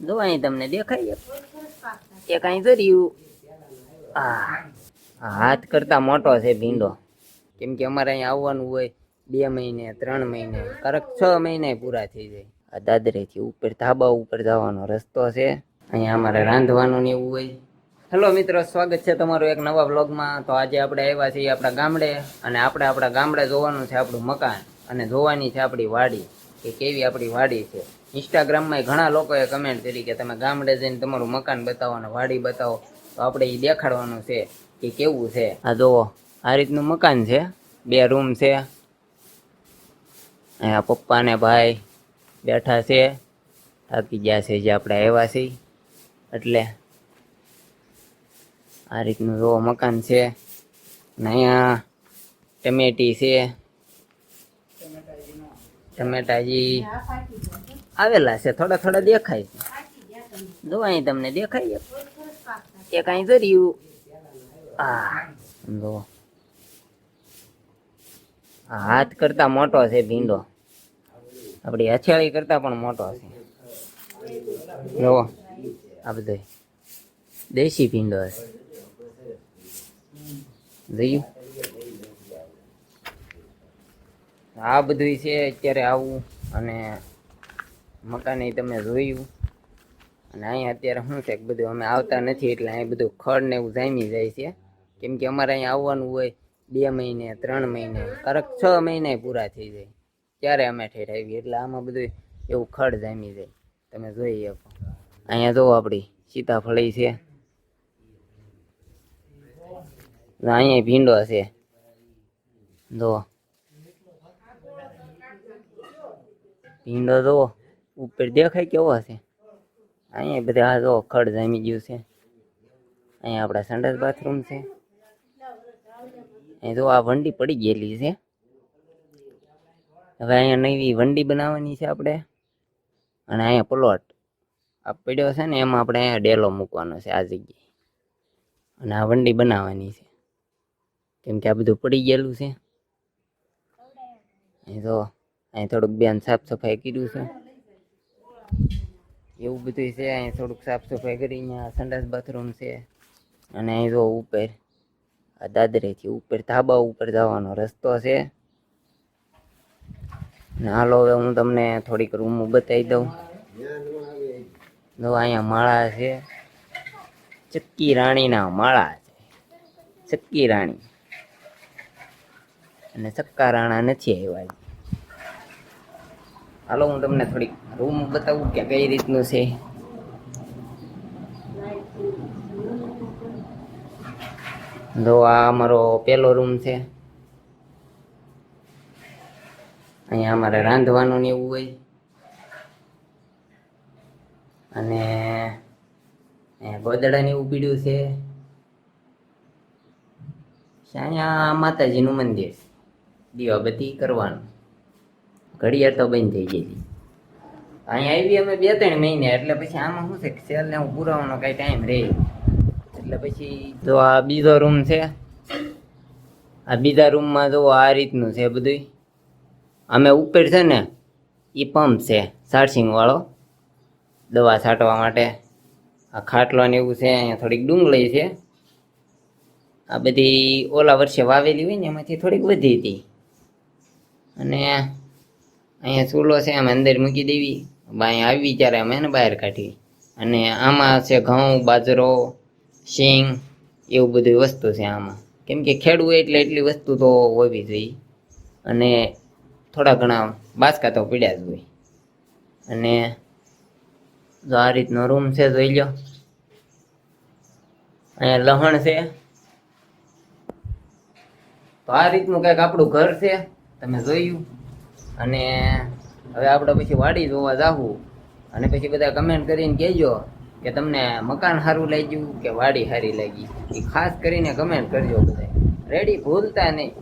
જો અહીં તમને દેખાય એક. અહીં ધર્યું આ હાથ કરતા મોટો છે ભીંડો. કેમ કે અમારે અહીંયા આવવાનું હોય બે મહિને, ત્રણ મહિને, કરક છ મહિને પૂરા થઈ જાય. આ દાદરેથી ઉપર, ધાબા ઉપર જવાનો રસ્તો છે. અહીંયા અમારે રાંધવાનું ને એવું હોય. હેલો મિત્રો, સ્વાગત છે તમારું એક નવા વ્લોગમાં. તો આજે આપણે આવ્યા છીએ આપણા ગામડે અને આપણે આપણા ગામડે જોવાનું છે આપણું મકાન અને જોવાની છે આપણી વાડી કે કેવી આપણી વાડી છે. ઇન્સ્ટાગ્રામમાં ઘણા લોકોએ કમેન્ટ કરી કે તમે ગામડે જઈને તમારું મકાન બતાવો અને વાડી બતાવો. તો આપણે એ દેખાડવાનું છે કે કેવું છે. આ જુઓ આ રીતનું મકાન છે. બે રૂમ છે. અહીંયા પપ્પા ને ભાઈ બેઠા છે. થાકી ગયા છે જે આપણે આવ્યા છીએ. એટલે આ રીતનું જુઓ મકાન છે. ને અહીંયા ટમેટી છે. ટમેટાજી. આવેલા છે, થોડા થોડા દેખાય છે. જો અહીં તમને દેખાય એ અહીં ધર્યું આ, જો. હાથ કરતા મોટો છે ભીંડો. આપણી હથિયાળી કરતા પણ મોટો છે. જો, આ બધો દેશી ભીંડો છે જોયું? આ બધું છે, અત્યારે આવું અને મકાને તમે જોયું. અને અહીંયા અત્યારે શું છે કે બધું અમે આવતા નથી એટલે અહીં બધું ખડ ને એવું જામી જાય છે. કેમ કે અમારે અહીંયા આવવાનું હોય બે મહિને, ત્રણ મહિને, કરક છ મહિને પૂરા થઈ જાય. ત્યારે અમે ઠેઠ આવી એટલે આમાં બધું એવું ખડ જામી જાય. તમે જોઈ શકો. અહીંયા જો આપણી સીતાફળી છે. અહીંયા ભીંડો છે. જો. ભીંડો જો. ઉપર દેખાય કેવો છે અહીંયા બધા આ જો ખડ જામી ગયું છે. અહીંયા આપણા સંડાસ બાથરૂમ છે. અહીં જો આ વંડી પડી ગયેલી છે. હવે અહીંયા નવી વંડી બનાવવાની છે આપણે. અને અહીંયા પ્લોટ આ પડ્યો છે ને, એમાં આપણે અહીંયા ડેલો મૂકવાનો છે આ જગ્યાએ. અને આ વંડી બનાવવાની છે. કેમ કે આ બધું પડી ગયેલું છે. અહીં તો અહીં થોડુંક બેન સાફ સફાઈ કર્યું છે. એવું બધું છે, અહીં થોડુંક સાફ સફાઈ કરી, અહીંયા સંડાસ બાથરૂમ છે. અને અહીં જો ઉપર, આ દાદરેથી ઉપર, ધાબા ઉપર જવાનો રસ્તો છે. ને હાલો હવે હું તમને થોડીક રૂમ બતાવી દઉં. જો અહીંયા માળા છે. ચક્કી રાણીના માળા છે. ચક્કી રાણી. અને ચક્કા રાણા નથી આવ્યા. હાલો, હું તમને થોડીક રૂમ બતાવું કે કઈ રીતનું છે. જો, આ અમારો પહેલો રૂમ છે. અહીંયા અમારે રાંધવાનું ને એવું હોય. અને ગોદડા ને એવું પીડ્યું છે. અહીંયા માતાજીનું મંદિર, દીવાબત્તી કરવાનું. ઘડિયાળ તો બંધ થઈ ગયેલી અહીંયા આવી અમે બે ત્રણ મહિને, એટલે પછી આમાં શું છે કે સેલ હું પુરાવાનો કઈ ટાઈમ રહે એટલે પછી તો આ બીજો રૂમ છે, આ બીજા રૂમમાં જો આ રીતનું છે બધું અમે ઉપર છે ને એ પંપ છે ચાર્જિંગ વાળો, દવા છાંટવા માટે. આ ખાટલો ને એવું છે, અહીંયા થોડીક ડુંગળી છે. આ બધી ઓલા વર્ષે વાવેલી હોય ને, એમાંથી થોડીક વધી હતી. અને અહીંયા ચૂલો છે આમ અંદર મૂકી દેવી. અહીંયા આવી ત્યારે અમે એને બહાર કાઢી અને આમાં છે ઘઉં, બાજરો, શીંગ એવું બધી વસ્તુ છે આમાં. કેમ કે ખેડવું એટલે એટલી વસ્તુ તો હોવી જોઈએ. અને થોડા ઘણા બાસકા તો પીડ્યા જ હોય. અને જો આ રીતનો રૂમ છે, જોઈ લો. અહીંયા લહણ છે. તો આ રીતનું કંઈક આપણું ઘર છે, તમે જોયું? અને હવે આપણે પછી વાડી જોવા જાહું. અને પછી બધા કમેન્ટ કરીને કહેજો કે તમને મકાન સારું લાગ્યું કે વાડી સારી લાગી. એ ખાસ કરીને કમેન્ટ કરજો બધા રેડી ભૂલતા નહીં.